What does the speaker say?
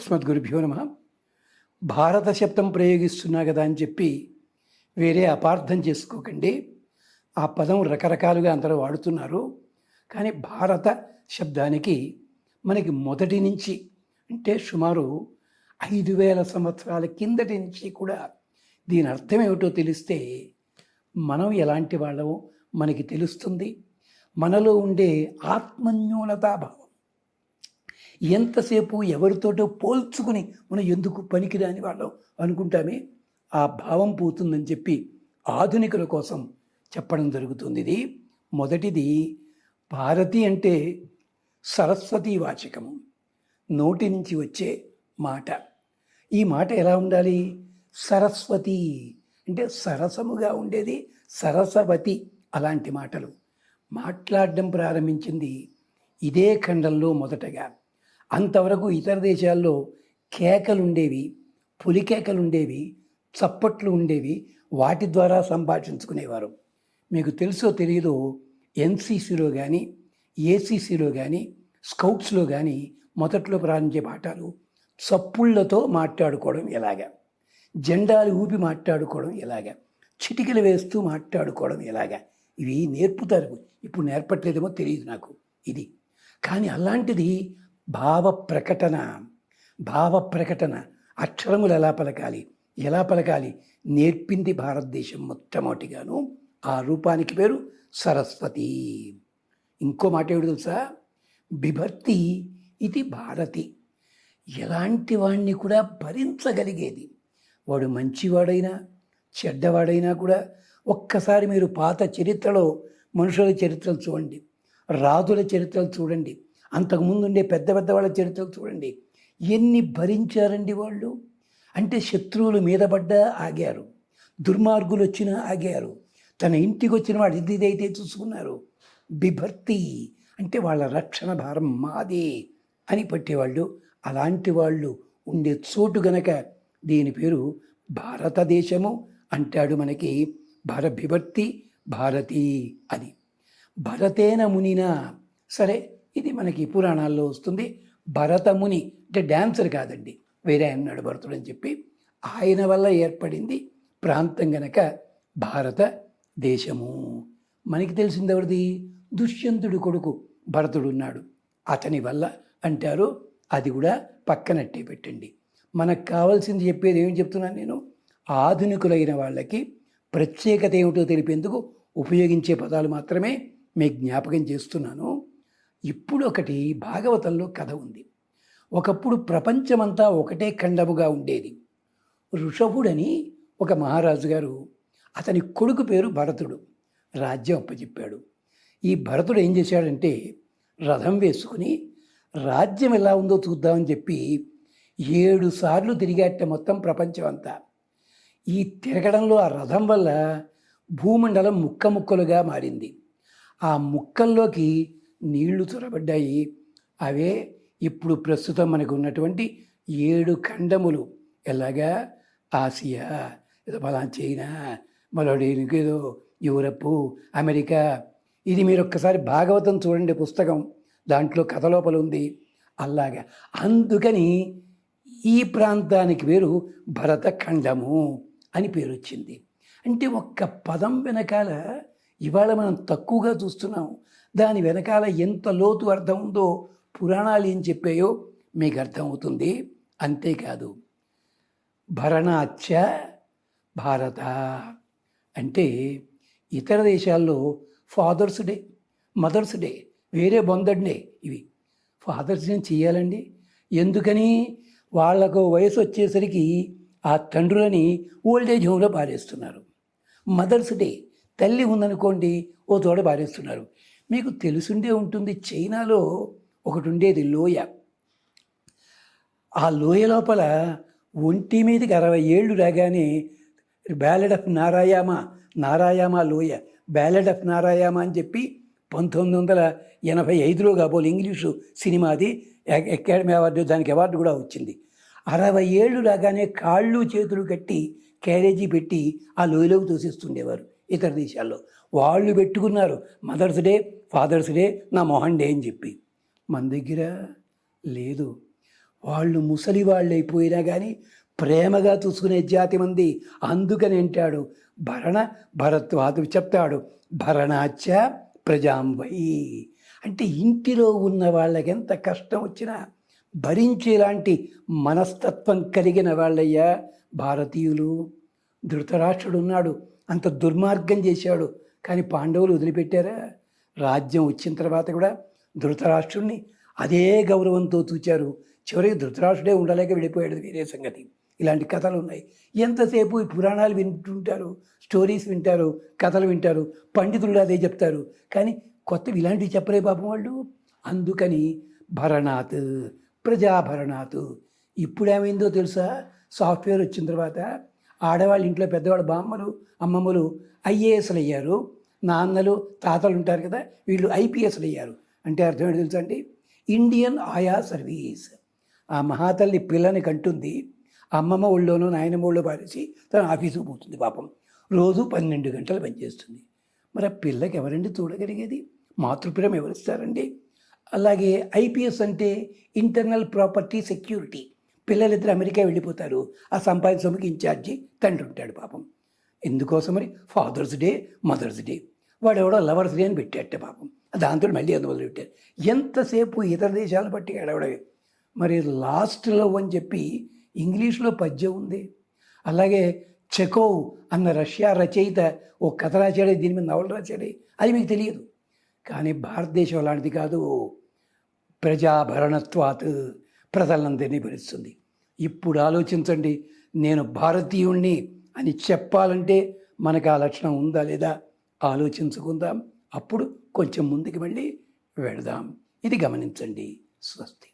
అస్మద్గురుభ్యో నమ. భారత శబ్దం ప్రయోగిస్తున్నా కదా అని చెప్పి వేరే అపార్థం చేసుకోకండి. ఆ పదం రకరకాలుగా అందరూ వాడుతున్నారు. కానీ భారత శబ్దానికి మనకి మొదటి నుంచి అంటే సుమారు ఐదు వేల సంవత్సరాల కిందటి నుంచి కూడా దీని అర్థం ఏమిటో తెలిస్తే మనం ఎలాంటి వాళ్ళమో మనకి తెలుస్తుంది. మనలో ఉండే ఆత్మన్యూనతాభావం ఎంతసేపు ఎవరితోటో పోల్చుకుని మనం ఎందుకు పనికిరాని వాళ్ళం అనుకుంటామే? ఆ భావం పోతుందని చెప్పి ఆధునికుల కోసం చెప్పడం జరుగుతుంది ఇది. మొదటిది భారతి అంటే సరస్వతి వాచకము నోటి నుంచి వచ్చే మాట. ఈ మాట ఎలా ఉండాలి? సరస్వతి అంటే సరసముగా ఉండేది సరసవతి అలాంటి మాటలు. మాట్లాడడం ప్రారంభించింది ఇదే ఖండంలో మొదటగా. అంతవరకు ఇతర దేశాల్లో కేకలు ఉండేవి పులి కేకలు ఉండేవి చప్పట్లు ఉండేవి వాటి ద్వారా సంభాషించుకునేవారు. మీకు తెలుసో తెలియదో ఎన్సీసీలో కానీ ఏసీసీలో కానీ స్కౌట్స్లో కానీ మొదట్లో ప్రారంభించే పాఠాలు చప్పుళ్ళతో మాట్లాడుకోవడం ఎలాగా? జెండాలు ఊపి మాట్లాడుకోవడం ఎలాగా? చిటికలు వేస్తూ మాట్లాడుకోవడం ఎలాగా? ఇవి నేర్పుతారు. ఇప్పుడు నేర్పట్లేదేమో తెలియదు నాకు. ఇది. కానీ అలాంటిది భావ ప్రకటన భావ ప్రకటన అక్షరములు ఎలా పలకాలి ఎలా పలకాలి నేర్పింది భారతదేశం మొట్టమొదటిగాను? ఆ రూపానికి పేరు సరస్వతి. ఇంకో మాట ఏమిటి తెలుసా? బిభర్తి ఇది భారతి. ఎలాంటి వాడిని కూడా భరించగలిగేది? వాడు మంచివాడైనా చెడ్డవాడైనా కూడా ఒక్కసారి మీరు పాత చరిత్రలో మనుషుల చరిత్రలు చూడండి రాజుల చరిత్రలు చూడండి అంతకుముందు ఉండే పెద్ద పెద్ద వాళ్ళ చరిత్రలు చూడండి ఎన్ని భరించారండి వాళ్ళు? అంటే శత్రువులు మీద పడ్డా ఆగారు దుర్మార్గులు వచ్చినా ఆగారు తన ఇంటికి వచ్చిన వాడు ఇదిదైతే చూసుకున్నారు బిభర్తి అంటే వాళ్ళ రక్షణ భారం మాదే అని పట్టేవాళ్ళు. అలాంటి వాళ్ళు ఉండే చోటు గనక దీని పేరు భారతదేశము అంటాడు మనకి భర బిభర్తి భారతి అని. భరతేన మునినా సరే ఇది మనకి పురాణాల్లో వస్తుంది. భరతముని అంటే డ్యాన్సర్ కాదండి. వేరే ఆయన నడబడుతుడు అని చెప్పి ఆయన వల్ల ఏర్పడింది ప్రాంతం గనక భారత దేశము. మనకి తెలిసింది ఎవరిది? దుష్యంతుడి కొడుకు భరతుడు ఉన్నాడు. అతని వల్ల అంటారు అది కూడా పక్కనట్టే పెట్టండి. మనకు కావాల్సింది చెప్పేది ఏం చెప్తున్నాను నేను? ఆధునికులైన వాళ్ళకి ప్రత్యేకత ఏమిటో తెలిపేందుకు ఉపయోగించే పదాలు మాత్రమే మీకు జ్ఞాపకం చేస్తున్నాను. ఇప్పుడు ఒకటి భాగవతంలో కథ ఉంది. ఒకప్పుడు ప్రపంచమంతా ఒకటే ఖండముగా ఉండేది. ఋషభుడని ఒక మహారాజు గారు అతని కొడుకు పేరు భరతుడు రాజ్యం అప్పచెప్పాడు ఈ భరతుడు ఏం చేశాడంటే రథం వేసుకుని రాజ్యం ఎలా ఉందో చూద్దామని చెప్పి ఏడు సార్లు తిరిగాట మొత్తం ప్రపంచం అంతా ఈ తిరగడంలో ఆ రథం వల్ల భూమండలం ముక్క ముక్కలుగా మారింది. ఆ ముక్కల్లోకి నీళ్ళు చొరబడ్డాయి అవే ఇప్పుడు ప్రస్తుతం మనకు ఉన్నటువంటి ఏడు ఖండములు. ఎలాగా? ఆసియా ఏదో ఫలా చైనా మరొకటి యూరప్ అమెరికా. ఇది మీరు ఒక్కసారి భాగవతం చూడండి పుస్తకం. దాంట్లో కథలోపల ఉంది. అలాగా. అందుకని ఈ ప్రాంతానికి పేరు భరతఖండము అని పేరు వచ్చింది అంటే ఒక్క పదం వెనకాల ఇవాళ మనం తక్కువగా చూస్తున్నాం. దాని వెనకాల ఎంత లోతు అర్థం ఉందో పురాణాలు ఏం చెప్పాయో మీకు అర్థమవుతుంది. అంతేకాదు భరణాచ్య భారత అంటే ఇతర దేశాల్లో ఫాదర్స్ డే మదర్స్ డే వేరే బొందడినే ఇవి. ఫాదర్స్ డే చేయాలండి. ఎందుకని? వాళ్ళకు వయసు వచ్చేసరికి ఆ తండ్రులని ఓల్డేజ్ హోమ్లో పారేస్తున్నారు. మదర్స్ డే తల్లి ఉందనుకోండి ఓ తోడ పారేస్తున్నారు. మీకు తెలుసుండే ఉంటుంది. చైనాలో ఒకటి ఉండేది లోయ. ఆ లోయ లోపల ఒంటి మీదకి అరవై ఏళ్ళు రాగానే బ్యాలెడ్ ఆఫ్ నారాయామ నారాయామ లోయ బ్యాలెడ్ ఆఫ్ నారాయామ అని చెప్పి పంతొమ్మిది వందల ఎనభై ఐదులో కాబోలు ఇంగ్లీషు సినిమాది అకాడమీ అవార్డు దానికి అవార్డు కూడా వచ్చింది. అరవై ఏళ్ళు రాగానే కాళ్ళు చేతులు కట్టి క్యారేజీ పెట్టి ఆ లోయలోకి తోసేస్తుండేవారు. ఇతర దేశాల్లో. వాళ్ళు పెట్టుకున్నారు. మదర్స్ డే ఫాదర్స్ డే నా మొహన్ డే అని చెప్పి. మన దగ్గర లేదు. వాళ్ళు ముసలి వాళ్ళు అయిపోయినా కానీ ప్రేమగా చూసుకునే జాతి మంది అందుకని అంటాడు. భరణ భరత్వాదు చెప్తాడు. భరణాచ ప్రజాంబయి అంటే ఇంటిలో ఉన్న వాళ్ళకి ఎంత కష్టం వచ్చినా భరించేలాంటి మనస్తత్వం కలిగిన వాళ్ళయ్యా భారతీయులు. ధృతరాష్ట్రుడు ఉన్నాడు. అంత దుర్మార్గం చేశాడు. కానీ పాండవులు వదిలిపెట్టారా? రాజ్యం వచ్చిన తర్వాత కూడా ధృతరాష్ట్రుడిని అదే గౌరవంతో చూచారు చివరికి ధృతరాష్ట్రుడే ఉండలేక వెళ్ళిపోయాడు వేరే సంగతి. ఇలాంటి కథలు ఉన్నాయి. ఎంతసేపు ఈ పురాణాలు వింటుంటారు? స్టోరీస్ వింటారు? కథలు వింటారు? పండితులు అదే చెప్తారు. కానీ కొత్తవి ఇలాంటివి చెప్పలే పాపం వాళ్ళు? అందుకని భరణాత్ ప్రజాభరణాత్ ఇప్పుడు ఏమైందో తెలుసా? సాఫ్ట్వేర్ వచ్చిన తర్వాత ఆడవాళ్ళ ఇంట్లో పెద్దవాళ్ళ బామ్మలు అమ్మమ్మలు ఐఏఎస్లు అయ్యారు నాన్నలు తాతలు ఉంటారు కదా వీళ్ళు ఐపీఎస్లు అయ్యారు అంటే అర్థం ఏంటి తెలుసా అండి? ఇండియన్ ఆయా సర్వీస్. ఆ మహాతల్లి పిల్లని కంటుంది. అమ్మమ్మ ఊళ్ళోనూ నాయనమ్మ ఊళ్ళో పారేసి తన ఆఫీసుకు పోతుంది పాపం. రోజు పన్నెండు గంటలు పనిచేస్తుంది. మరి ఆ పిల్లకి ఎవరండి చూడగలిగేది? మాతృప్రేమ ఎవరిస్తారండి? అలాగే ఐపీఎస్ అంటే ఇంటర్నల్ ప్రాపర్టీ సెక్యూరిటీ. పిల్లలిద్దరు అమెరికా వెళ్ళిపోతారు. ఆ సంపాదించిన సొమ్ముకి ఇన్ఛార్జి తండ్రి ఉంటాడు పాపం. ఎందుకోసమని ఫాదర్స్ డే మదర్స్ డే వాడెవడో లవర్స్ డే అని పెట్టేట పాపం. దాంతో మళ్ళీ అది మొదలు పెట్టారు ఎంతసేపు ఇతర దేశాలు బట్టి ఎడవడమే మరి లాస్ట్ లవ్ అని చెప్పి ఇంగ్లీష్లో పద్యం ఉంది. అలాగే చెకోవ్ అన్న రష్యా రచయిత ఓ కథ రాశాడే దీని మీద నవలు రాశాడే. అది మీకు తెలియదు. కానీ భారతదేశం అలాంటిది కాదు. ప్రజాభరణత్వాత్ ప్రజలందరినీ భరిస్తుంది ఇప్పుడు ఆలోచించండి నేను భారతీయుణ్ణి అని చెప్పాలంటే మనకు ఆ లక్షణం ఉందా లేదా ఆలోచించుకుందాం. అప్పుడు కొంచెం ముందుకు వెళ్ళి వెళదాం. ఇది గమనించండి. స్వస్తి.